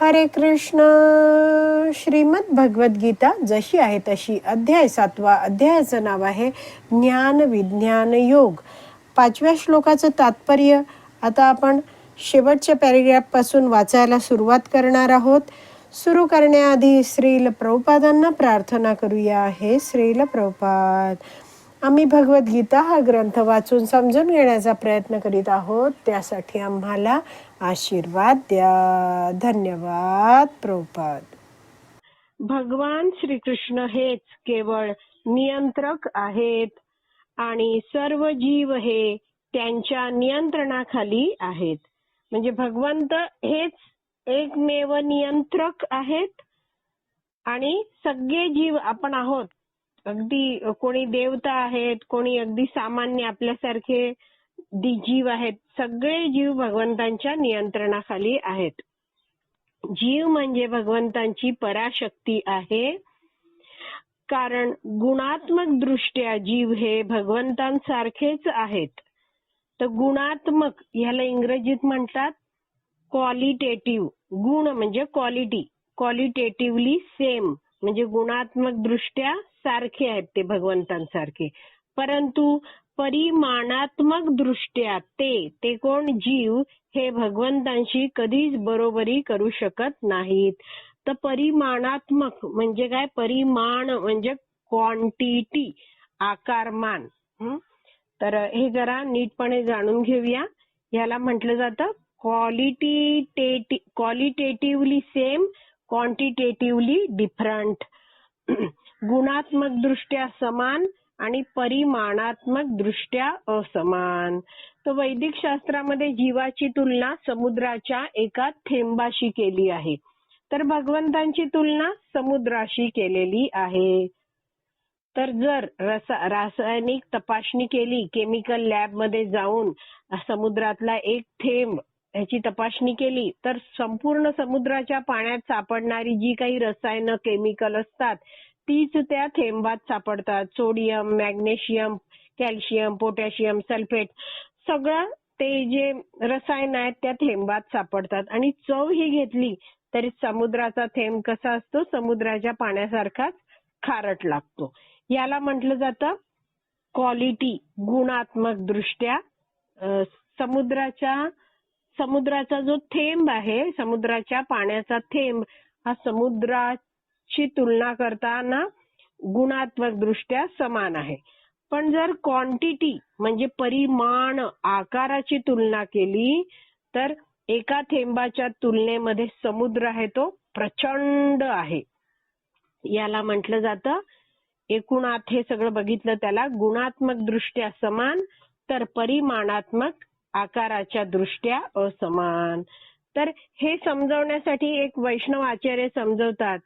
हरे कृष्ण. श्रीमद भगवद्गीता जशी आहे तशी अध्याय सातवा अध्यायाचं नाव आहे ज्ञान विज्ञान योग. पाचव्या श्लोकाचं तात्पर्य आता आपण शेवटच्या पॅरेग्राफपासून वाचायला सुरुवात करणार आहोत. सुरू करण्याआधी श्रील प्रभुपादांना प्रार्थना करूया. हे श्रील प्रभुपाद आम्ही भगवद्गीता हा ग्रंथ वाचून समजून घेण्याचा प्रयत्न करीत आहोत. त्यासाठी आम्हाला आशीर्वाद द्या. धन्यवाद प्रभुपाद. भगवान श्रीकृष्ण हेच केवळ नियंत्रक आहेत आणि सर्व जीव हे त्यांच्या नियंत्रणाखाली आहेत. म्हणजे भगवंत हेच एकमेव नियंत्रक आहेत आणि सगळे जीव आपण आहोत. अगदी कोणी देवता आहेत कोणी अगदी सामान्य आपल्यासारखे जीव आहेत. सगळे जीव भगवंतांच्या नियंत्रणाखाली आहेत. जीव म्हणजे भगवंतांची पराशक्ती आहे. कारण गुणात्मक दृष्ट्या जीव हे भगवंतांसारखेच आहेत. तर गुणात्मक ह्याला इंग्रजीत म्हणतात क्वालिटेटिव्ह गुण म्हणजे क्वालिटी क्वालिटेटिव्हली सेम म्हणजे गुणात्मक दृष्ट्या सारखे आहेत ते भगवंतांसारखे. परंतु परिमाणात्मक दृष्ट्या ते ते कोण जीव हे भगवंतांशी कधीच बरोबरी करू शकत नाहीत. तर परिमाणात्मक म्हणजे काय? परिमाण म्हणजे क्वांटिटी आकारमान. तर हे जरा नीटपणे जाणून घेऊया. ह्याला म्हटलं जातं quality qualitatively same quantitatively different गुणात्मक दृष्ट्या समान आणि परिमाणात्मक दृष्ट्या असमान. तर वैदिक शास्त्रामध्ये जीवाची तुलना समुद्राच्या एका थेंबाशी केली आहे. तर भगवंतांची तुलना समुद्राशी केलेली आहे. तर जर रासायनिक तपासणी केली केमिकल लॅबमध्ये जाऊन समुद्रातला एक थेंब ह्याची तपासणी केली तर संपूर्ण समुद्राच्या पाण्यात सापडणारी जी काही रसायन केमिकल असतात तीच त्या थेंबात सापडतात. Sodium magnesium calcium potassium sulphate सगळं ते जे रसायन आहेत त्या थेंबात सापडतात. आणि चव ही घेतली तरी समुद्राचा थेंब कसा असतो? समुद्राच्या पाण्यासारखाच खारट लागतो. याला म्हटलं जातं क्वालिटी गुणात्मक दृष्ट्या समुद्राच्या समुद्राचा जो थेंब आहे समुद्राच्या पाण्याचा थेंब हा समुद्रा ची तुलना करताना गुणात्मक दृष्ट्या समान आहे. पण जर क्वांटिटी म्हणजे परिमाण आकाराची तुलना केली तर एका थेंबाच्या तुलनेमध्ये समुद्र आहे तो प्रचंड आहे. याला म्हटलं जातं एकूणात हे सगळं बघितलं त्याला गुणात्मक दृष्ट्या समान तर परिमाणात्मक आकाराच्या दृष्ट्या असमान. तर हे समजवण्यासाठी एक वैष्णव आचार्य समजवतात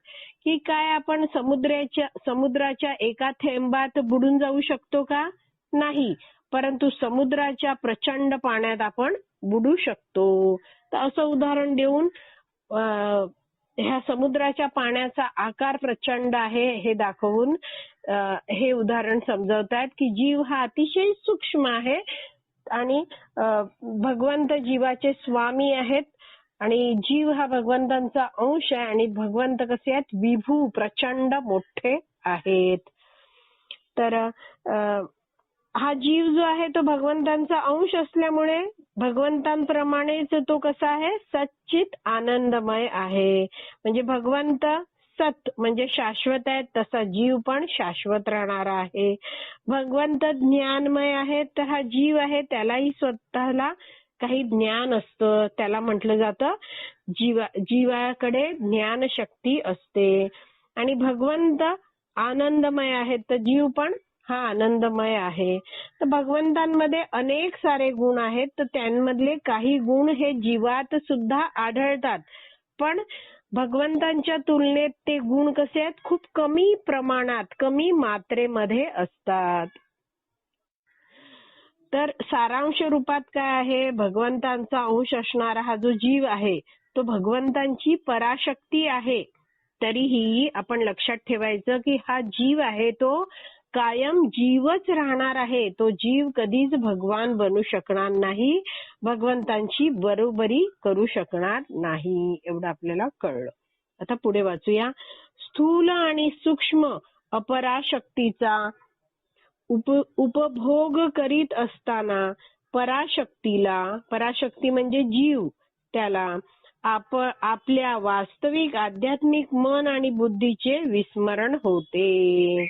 की काय आपण समुद्राच्या समुद्राच्या एका थेंबात बुडून जाऊ शकतो का? नाही. परंतु समुद्राच्या प्रचंड पाण्यात आपण बुडू शकतो. तर असं उदाहरण देऊन ह्या समुद्राच्या पाण्याचा आकार प्रचंड आहे हे दाखवून हे उदाहरण समजवतात की जीव हा अतिशय सूक्ष्म आहे आणि भगवंत जीवाचे स्वामी आहेत. आणि जीव हा भगवंतांचा अंश आहे आणि भगवंत कसे आहेत? विभू प्रचंड मोठे आहेत. तर हा जीव जो आहे तो भगवंतांचा अंश असल्यामुळे भगवंतांप्रमाणेच तो कसा आहे? सच्चित आनंदमय आहे. म्हणजे भगवंत सत म्हणजे शाश्वत आहे तसा जीव पण शाश्वत राहणार आहे. भगवंत ज्ञानमय आहे तर हा जीव आहे त्यालाही स्वतःला काही ज्ञान असतं त्याला म्हटलं जातं. जीवा जीवाकडे ज्ञानशक्ती असते. आणि भगवंत आनंदमय आहेत तर जीव पण हा आनंदमय आहे. तर भगवंतांमध्ये अनेक सारे गुण आहेत तर त्यांमधले काही गुण हे जीवात सुद्धा आढळतात. पण भगवंतांच्या तुलनेत ते गुण कसे आहेत? खूप कमी प्रमाणात कमी मात्रेमध्ये असतात. तर सारांश रूपात काय आहे? भगवंतांचा अंश असणारा हा जो जीव आहे तो भगवंतांची पराशक्ती आहे. तरीही आपण लक्षात ठेवायचं की हा जीव आहे तो कायम जीवच राहणार आहे. तो जीव कधीच भगवान बनू शकणार नाही भगवंतांची बरोबरी करू शकणार नाही एवढं आपल्याला कळलं. आता पुढे वाचूया. स्थूल आणि सूक्ष्म अपराशक्तीचा उपभोग करीत असताना पराशक्तीला पराशक्ती म्हणजे जीव त्याला आप आपल्या वास्तविक आध्यात्मिक मन आणि बुद्धीचे विस्मरण होते.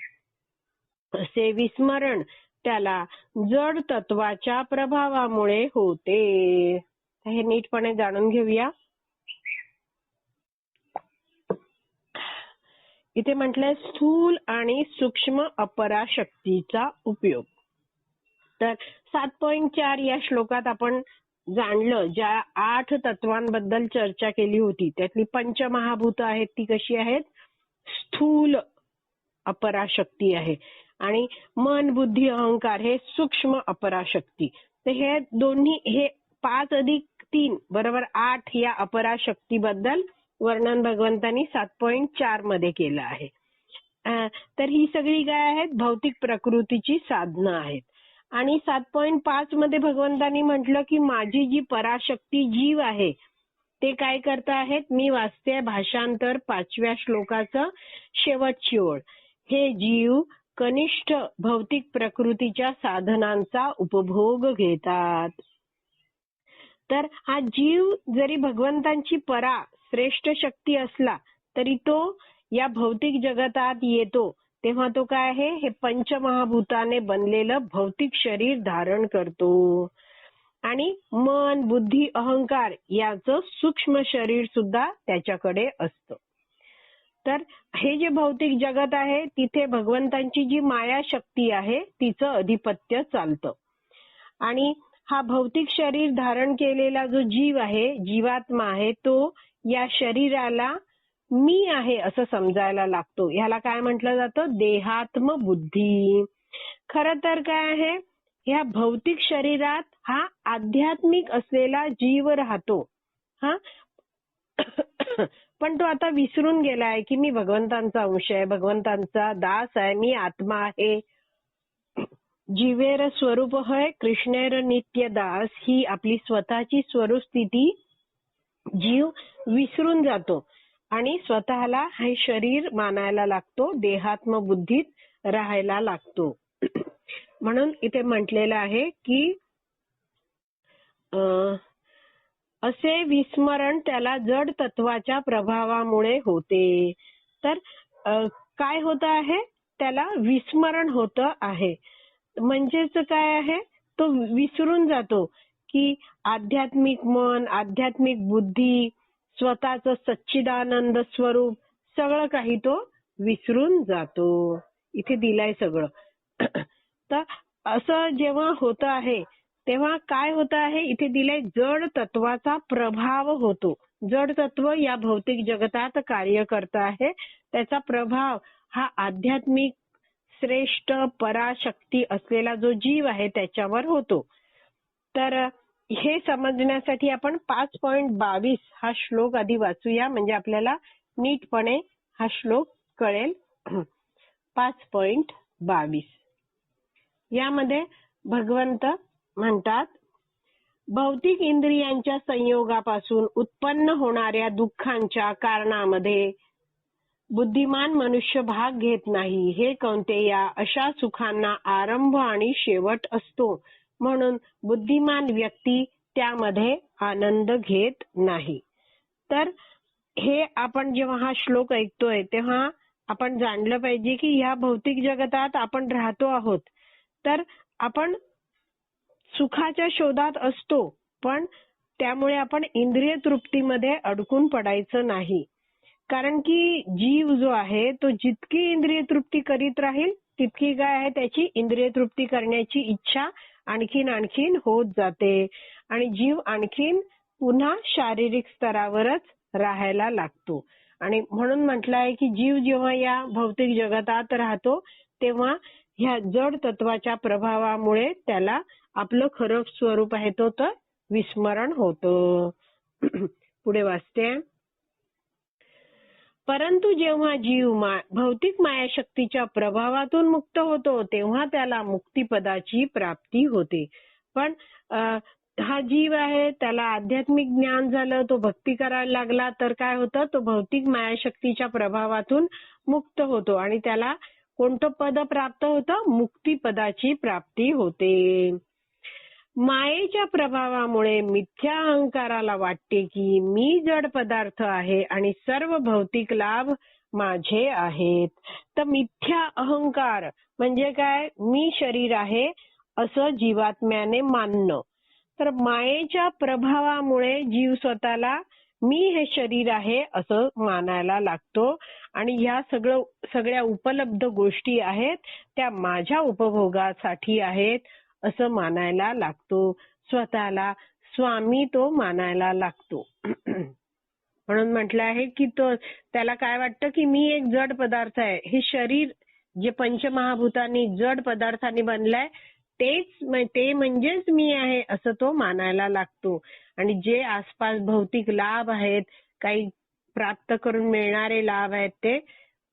असे विस्मरण त्याला जड तत्वाच्या प्रभावामुळे होते. हे नीटपणे जाणून घेऊया. इथे म्हटलंय स्थूल आणि सूक्ष्म अपराशक्तीचा उपयोग. तर सात पॉईंट चार या श्लोकात आपण जाणलं ज्या आठ तत्वांबद्दल चर्चा केली होती. त्यातली पंचमहाभूत आहेत ती कशी आहेत? स्थूल अपराशक्ती आहे. आणि मन बुद्धी अहंकार हे सूक्ष्म अपराशक्ती. तर हे दोन्ही हे पाच अधिक तीन बरोबर आठ या अपराशक्तीबद्दल वर्णन भगवंतांनी सात पॉइंट चारमध्ये केलं आहे. तर ही सगळी काय आहेत? भौतिक प्रकृतीची साधनं आहेत. आणि सात पॉइंट पाच मध्ये भगवंतांनी म्हटलं की माझी जी पराशक्ती जीव आहे ते काय करत आहेत? मी वाचते भाषांतर पाचव्या श्लोकाचं शेवटची ओळ हे जीव कनिष्ठ भौतिक प्रकृतीच्या साधनांचा उपभोग घेतात. तर हा जीव जरी भगवंतांची परा श्रेष्ठ शक्ती असला तरी तो या भौतिक जगतात येतो. तेव्हा तो काय आहे? हे पंचमहाभूताने बनलेलं भौतिक शरीर धारण करतो. आणि मन बुद्धी अहंकार याचं सूक्ष्म शरीर सुद्धा त्याच्याकडे असतं. तर हे जे भौतिक जगत आहे तिथे भगवंतांची जी माया शक्ती आहे तिचं अधिपत्य चालतं. आणि हा भौतिक शरीर धारण केलेला जो जीव आहे जीवात्मा आहे तो या शरीराला मी आहे असं समजायला लागतो. ह्याला काय म्हटलं जातं? देहात्म बुद्धी. खर तर काय आहे? ह्या भौतिक शरीरात हा आध्यात्मिक असलेला जीव राहतो. हा? पण तो आता विसरून गेलाय की मी भगवंतांचा अंश आहे भगवंतांचा दास आहे मी आत्मा आहे. जीवेर स्वरूप होय कृष्णेर नित्य दास. ही आपली स्वतःची स्वरूप स्थिती जीव विसरून जातो आणि स्वतःला हे शरीर मानायला लागतो देहात्म बुद्धीत राहायला लागतो. म्हणून इथे म्हटलेलं आहे की अं, असे विस्मरण त्याला जड तत्वाच्या प्रभावामुळे होते. तर काय होत आहे? त्याला विस्मरण होत आहे. म्हणजेच काय आहे? तो विसरून जातो. की आध्यात्मिक मन आध्यात्मिक बुद्धी स्वतःच सच्चिदानंद स्वरूप सगळं काही तो विसरून जातो. इथे दिलाय सगळं. तर असं जेव्हा होत आहे तेव्हा काय होत आहे? इथे दिलाय जड तत्वाचा प्रभाव होतो. जड तत्व या भौतिक जगतात कार्य करत आहे. त्याचा प्रभाव हा आध्यात्मिक श्रेष्ठ पराशक्ती असलेला जो जीव आहे त्याच्यावर होतो. तर हे समजण्यासाठी आपण पाच पॉइंट बावीस हा श्लोक आधी वाचूया म्हणजे आपल्याला नीटपणे हा श्लोक कळेल. पाच पॉइंट बावीस. यामध्ये भगवंत म्हणतात भौतिक इंद्रियांच्या संयोगापासून उत्पन्न होणाऱ्या दुःखांच्या कारणामध्ये बुद्धिमान मनुष्य भाग घेत नाही. हे या अशा सुखांना आरंभ आणि शेवट असतो. म्हणून बुद्धिमान व्यक्ती त्यामध्ये आनंद घेत नाही. तर हे आपण जेव्हा हा श्लोक ऐकतोय तेव्हा आपण जाणलं पाहिजे की ह्या भौतिक जगतात आपण राहतो आहोत. तर आपण सुखाच्या शोधात असतो पण त्यामुळे आपण इंद्रिय तृप्तीमध्ये अडकून पडायचं नाही. कारण की जीव जो आहे तो जितकी इंद्रिय तृप्ती करीत राहील तितकी काय आहे त्याची इंद्रिय तृप्ती करण्याची इच्छा आणखीन आणखीन होत जाते. आणि जीव आणखीन पुन्हा शारीरिक स्तरावरच राहायला लागतो. आणि म्हणून म्हटलं आहे की जीव जेव्हा या भौतिक जगतात राहतो तेव्हा ह्या जड तत्वाच्या प्रभावामुळे त्याला आपलं खरं स्वरूप आहे तो तर विस्मरण होतं. पुढे वाचते. परंतु जेव्हा जीव भौतिक मायाशक्तीच्या प्रभावातून मुक्त होतो तेव्हा त्याला मुक्तिपदाची प्राप्ती होते. पण हा जीव आहे त्याला आध्यात्मिक ज्ञान झालं तो भक्ती करायला लागला तर काय होतं? तो भौतिक मायाशक्तीच्या प्रभावातून मुक्त होतो आणि त्याला कोणतं पद प्राप्त होतं? मुक्तिपदाची प्राप्ती होते. मायेच्या प्रभावामुळे मिथ्या अहंकाराला वाटते की मी जड पदार्थ आहे आणि सर्व भौतिक लाभ माझे आहेत. तर मिथ्या अहंकार म्हणजे काय? मी शरीर आहे असं जीवात्म्याने मानणं. तर मायेच्या प्रभावामुळे जीव स्वतःला मी हे शरीर आहे असं मानायला लागतो. आणि ह्या सगळं सगळ्या उपलब्ध गोष्टी आहेत त्या माझ्या उपभोगासाठी आहेत. असं मानायला लागतो. स्वतःला स्वामी तो मानायला लागतो. म्हणून म्हटलं आहे की तो त्याला काय वाटतं की मी एक जड पदार्थ आहे. हे शरीर जे पंचमहाभूतांनी जड पदार्थांनी बनलंय तेच ते म्हणजेच मी आहे असं तो मानायला लागतो. आणि जे आसपास भौतिक लाभ आहेत काही प्राप्त करून मिळणारे लाभ आहेत ते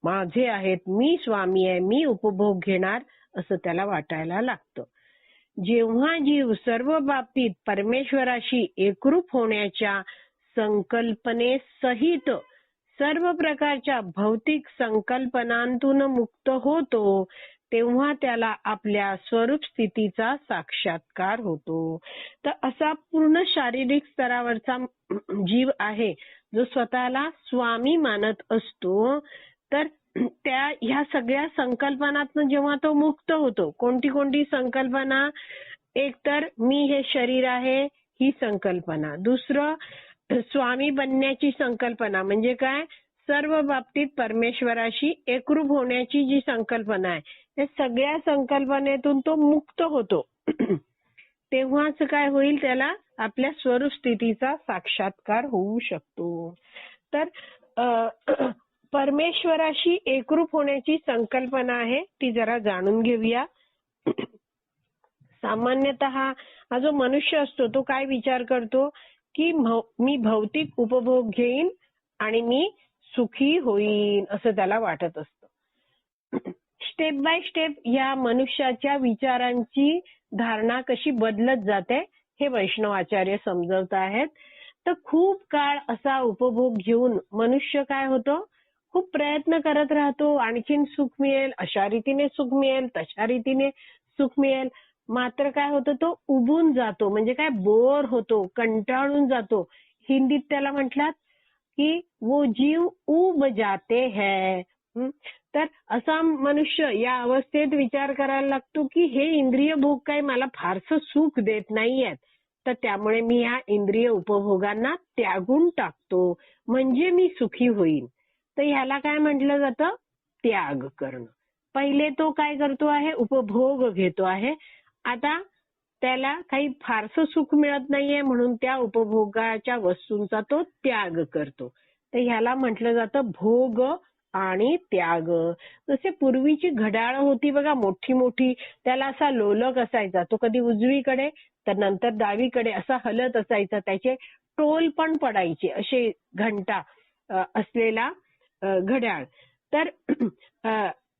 माझे आहेत. मी स्वामी आहे. मी उपभोग घेणार असं त्याला वाटायला लागतं. जेव्हा जीव सर्व बाबतीत परमेश्वराशी एकरूप होण्याच्या संकल्पनेसहित सर्व प्रकारच्या भौतिक संकल्पनांतून मुक्त होतो तेव्हा त्याला आपल्या स्वरूप स्थितीचा साक्षात्कार होतो. तर असा पूर्ण शारीरिक स्तरावरचा जीव आहे जो स्वतःला स्वामी मानत असतो. तर त्या ह्या सगळ्या संकल्पनातून जेव्हा तो मुक्त होतो कोणती कोणती संकल्पना एक तर मी हे शरीर आहे ही संकल्पना. दुसरं स्वामी बनण्याची संकल्पना. म्हणजे काय? सर्व बाबतीत परमेश्वराशी एकरूप होण्याची जी संकल्पना आहे त्या सगळ्या संकल्पनेतून तो मुक्त होतो. तेव्हाच काय होईल? त्याला आपल्या स्वरूप स्थितीचा साक्षात्कार होऊ शकतो. तर परमेश्वराशी एकरूप होण्याची संकल्पना आहे ती जरा जाणून घेऊया. सामान्यतः हा जो मनुष्य असतो तो काय विचार करतो? की मी भौतिक उपभोग घेईन आणि मी सुखी होईन असं त्याला वाटत असतं. स्टेप बाय स्टेप या मनुष्याच्या विचारांची धारणा कशी बदलत जाते हे वैष्णव आचार्य समजवत आहेत. तर खूप काळ असा उपभोग घेऊन मनुष्य काय होतो? खूप प्रयत्न करत राहतो. आणखीन सुख मिळेल अशा रीतीने सुख मिळेल तशा रीतीने सुख मिळेल. मात्र काय होतं तो उबून जातो. म्हणजे काय बोर होतो कंटाळून जातो. हिंदीत त्याला म्हटलात की वो जीव उब जाते है. तर असा मनुष्य या अवस्थेत विचार करायला लागतो की हे इंद्रिय भोग काही मला फारसं सुख देत नाहीयेत. तर त्यामुळे मी ह्या इंद्रिय उपभोगांना त्यागून टाकतो. म्हणजे मी सुखी होईन. तर ह्याला काय म्हटलं जातं? त्याग करणं. पहिले तो काय करतो आहे? उपभोग घेतो आहे. आता त्याला काही फारसं सुख मिळत नाहीये म्हणून त्या उपभोगाच्या वस्तूंचा तो त्याग करतो. तर ह्याला म्हटलं जातं भोग आणि त्याग. जसे पूर्वीची घड्याळ होती बघा मोठी मोठी त्याला असा लोलक असायचा. तो कधी उजवीकडे तर नंतर डावीकडे असा हलत असायचा. त्याचे टोल पण पडायचे. असे घंटा असलेला घड्याळ. तर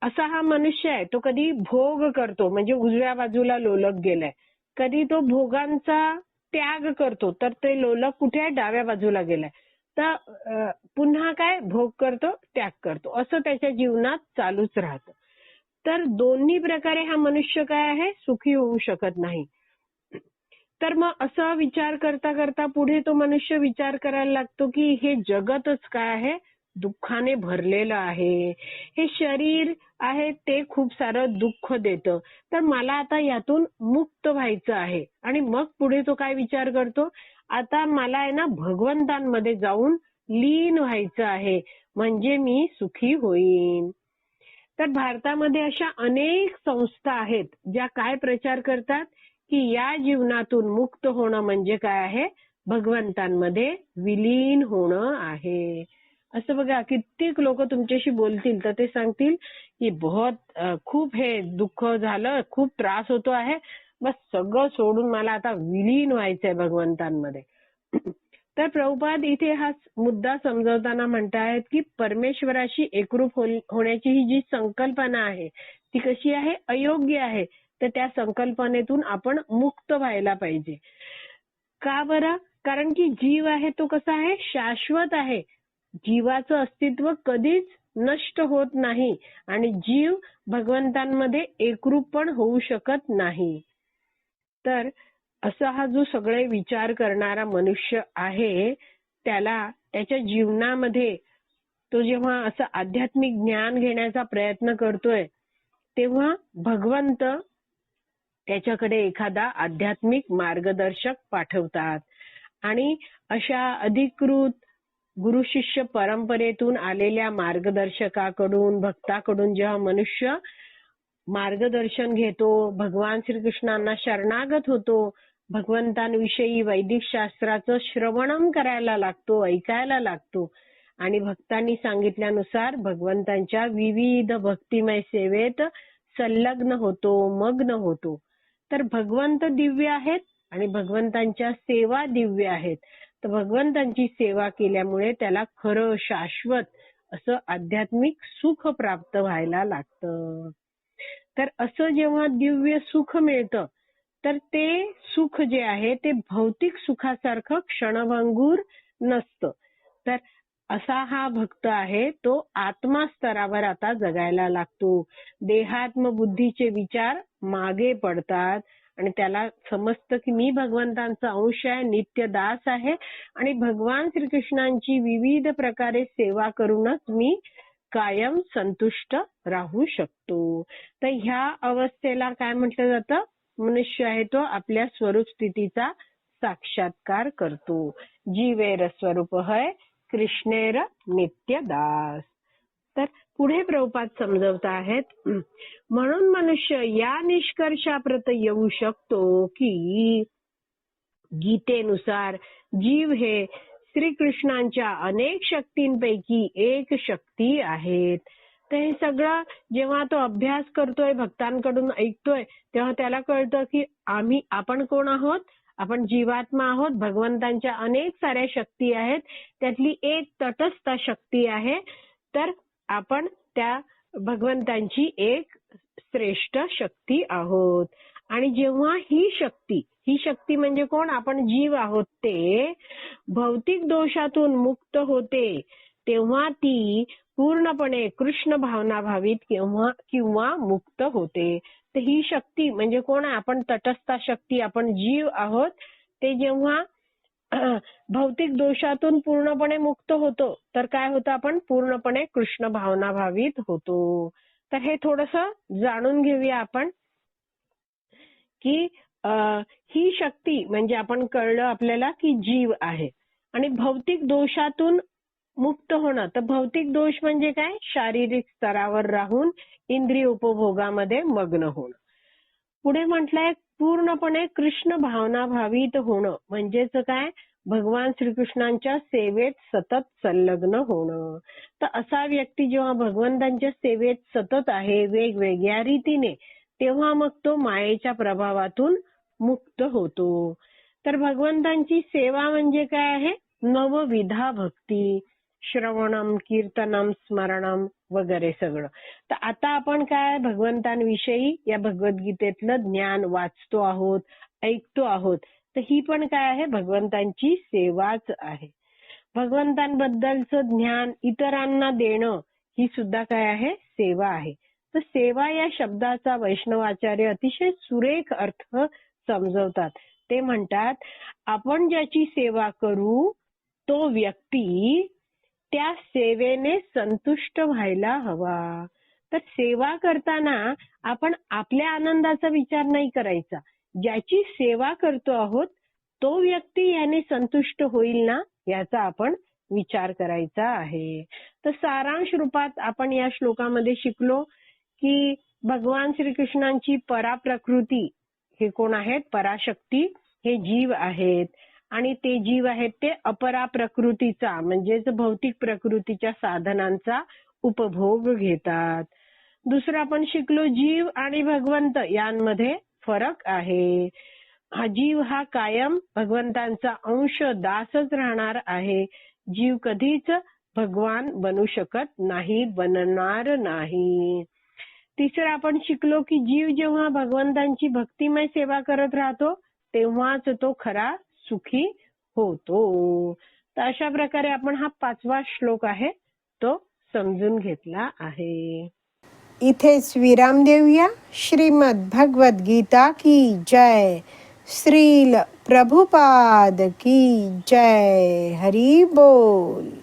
असा हा मनुष्य आहे तो कधी भोग करतो म्हणजे उजव्या बाजूला लोलक गेलाय. कधी तो भोगांचा त्याग करतो तर ते लोलक कुठे आहे? डाव्या बाजूला गेलाय. तर पुन्हा काय? भोग करतो त्याग करतो. असं त्याच्या जीवनात चालूच राहतं. तर दोन्ही प्रकारे हा मनुष्य काय आहे? सुखी होऊ शकत नाही. तर मग असा विचार करता करता पुढे तो मनुष्य विचार करायला लागतो की हे जगतच काय आहे? दुःखाने भरलेलं आहे. हे शरीर आहे ते खूप सारं दुःख देतं. तर मला आता यातून मुक्त व्हायचं आहे. आणि मग पुढे तो काय विचार करतो? आता मला आहे ना भगवंतांमध्ये जाऊन लीन व्हायचं आहे. म्हणजे मी सुखी होईन. तर भारतामध्ये अशा अनेक संस्था आहेत ज्या काय प्रचार करतात? की या जीवनातून मुक्त होणं म्हणजे काय आहे? भगवंतांमध्ये विलीन होणं आहे. असं बघा कित्येक लोक तुमच्याशी बोलतील तर ते सांगतील की बहुत खूप हे दुःख झालं खूप त्रास होतो आहे. बस सगळं सोडून मला आता विलीन व्हायचंय भगवंतांमध्ये. तर प्रभुपाद इथे हा मुद्दा समजवताना म्हणतायत की परमेश्वराशी एकरूप होण्याची ही जी संकल्पना आहे ती कशी आहे? अयोग्य आहे. तर त्या संकल्पनेतून आपण मुक्त व्हायला पाहिजे. का बरं? कारण की जीव आहे तो कसा आहे? शाश्वत आहे. जीवाचं अस्तित्व कधीच नष्ट होत नाही आणि जीव भगवंतांमध्ये एकरूप पण होऊ शकत नाही. तर असा हा जो सगळे विचार करणारा मनुष्य आहे त्याला त्याच्या जीवनामध्ये तो जेव्हा असं आध्यात्मिक ज्ञान घेण्याचा प्रयत्न करतोय तेव्हा भगवंत त्याच्याकडे एखादा आध्यात्मिक मार्गदर्शक पाठवतात. आणि अशा अधिकृत गुरु शिष्य परंपरेतून आलेल्या मार्गदर्शकाकडून भक्ताकडून जेव्हा मनुष्य मार्गदर्शन घेतो भगवान श्रीकृष्णांना शरणागत होतो भगवंतांविषयी वैदिक शास्त्राचं श्रवणम करायला लागतो ऐकायला लागतो आणि भक्तांनी सांगितल्यानुसार भगवंतांच्या विविध भक्तिमय सेवेत संलग्न होतो मग्न होतो. तर भगवंत दिव्य आहेत आणि भगवंतांच्या सेवा दिव्य आहेत. तर भगवंतांची सेवा केल्यामुळे त्याला खरं शाश्वत असं आध्यात्मिक सुख प्राप्त व्हायला लागतं. तर असं जेव्हा दिव्य सुख मिळतं तर ते सुख जे आहे ते भौतिक सुखासारखं क्षणभंगूर नसतं. तर असा हा भक्त आहे तो आत्मा स्तरावर आता जगायला लागतो. देहात्म बुद्धीचे विचार मागे पडतात. आणि त्याला समजतं की मी भगवंतांचा अंश आहे नित्य दास आहे आणि भगवान श्रीकृष्णांची विविध प्रकारे सेवा करूनच मी कायम संतुष्ट राहू शकतो. तर ह्या अवस्थेला काय म्हटलं जातं? मनुष्य आहे तो आपल्या स्वरूप स्थितीचा साक्षात्कार करतो. जीवेर स्वरूप है कृष्णेर नित्य दास. तर पुढे प्रभुपात समजवत आहेत. म्हणून मनुष्य या निष्कर्षाप्रत येऊ शकतो की गीतेनुसार जीव हे श्रीकृष्णांच्या अनेक शक्तींपैकी एक शक्ती आहेत. तर हे सगळं जेव्हा तो अभ्यास करतोय भक्तांकडून ऐकतोय तेव्हा त्याला कळतं की आम्ही आपण कोण आहोत? आपण जीवात्मा आहोत. भगवंतांच्या अनेक साऱ्या शक्ती आहेत. त्यातली एक तटस्थ शक्ती आहे. तर आपण त्या भगवंतांची एक श्रेष्ठ शक्ती आहोत. आणि जेव्हा ही शक्ती ही शक्ती म्हणजे कोण? आपण जीव आहोत ते भौतिक दोषातून मुक्त होते. तेव्हा ती पूर्णपणे कृष्ण भावना भावित किंवा किंवा मुक्त होते. तर ही शक्ती म्हणजे कोण? आपण तटस्थ शक्ती आपण जीव आहोत. ते जेव्हा भौतिक दोषातून पूर्णपणे मुक्त होतो. तर काय होतं आपण? पूर्णपणे कृष्ण भावनाभावित होतो. तर हे थोडस जाणून घेऊया आपण की ही शक्ती म्हणजे आपण कळलं आपल्याला की जीव आहे. आणि भौतिक दोषातून मुक्त होणं. तर भौतिक दोष म्हणजे काय? शारीरिक स्तरावर राहून इंद्रिय उपभोगामध्ये मग्न होणं. पुढे म्हटलंय पूर्णपणे कृष्ण भावना भावित होणं. म्हणजेच काय? भगवान श्रीकृष्णांच्या सेवेत सतत संलग्न होणं. तर असा व्यक्ती जेव्हा भगवंतांच्या सेवेत सतत आहे वेगवेगळ्या रीतीने तेव्हा मग तो मायेच्या प्रभावातून मुक्त होतो. तर भगवंतांची सेवा म्हणजे काय आहे? नवविधा भक्ती. श्रवणम कीर्तनम स्मरणम वगैरे सगळं. तर आता आपण काय भगवंतांविषयी या भगवद्गीतेतलं ज्ञान वाचतो आहोत ऐकतो आहोत तर ही पण काय आहे? भगवंतांची सेवाच आहे. भगवंतांबद्दलचं ज्ञान इतरांना देणं ही सुद्धा काय आहे? सेवा आहे. तर सेवा या शब्दाचा वैष्णवाचार्य अतिशय सुरेख अर्थ समजवतात. ते म्हणतात आपण ज्याची सेवा करू तो व्यक्ती त्या सेवेने संतुष्ट व्हायला हवा. तर सेवा करताना आपण आपल्या आनंदाचा विचार नाही करायचा. ज्याची सेवा करतो आहोत तो व्यक्ती याने संतुष्ट होईल ना याचा आपण विचार करायचा आहे. तर सारांश रूपात आपण या श्लोकामध्ये शिकलो की भगवान श्रीकृष्णांची पराप्रकृती हे कोण आहेत? पराशक्ती हे जीव आहेत. आणि ते जीव आहेत ते अपरा प्रकृतीचा म्हणजेच भौतिक प्रकृतीच्या साधनांचा उपभोग घेतात. दुसरं आपण शिकलो जीव आणि भगवंत यांमध्ये फरक आहे. हा जीव हा कायम भगवंतांचा अंश दासच राहणार आहे. जीव कधीच भगवान बनू शकत नाही बनणार नाही. तिसरं आपण शिकलो की जीव जेव्हा भगवंतांची भक्तिमय सेवा करत राहतो तेव्हाच तो खरा सुखी होतो. तर अशा प्रकारे आपण हा पाचवा श्लोक आहे तो समजून घेतला आहे. इथेच विराम देऊया श्रीमद भगवत गीता की जय. श्रील प्रभुपाद की जय. हरी बोल.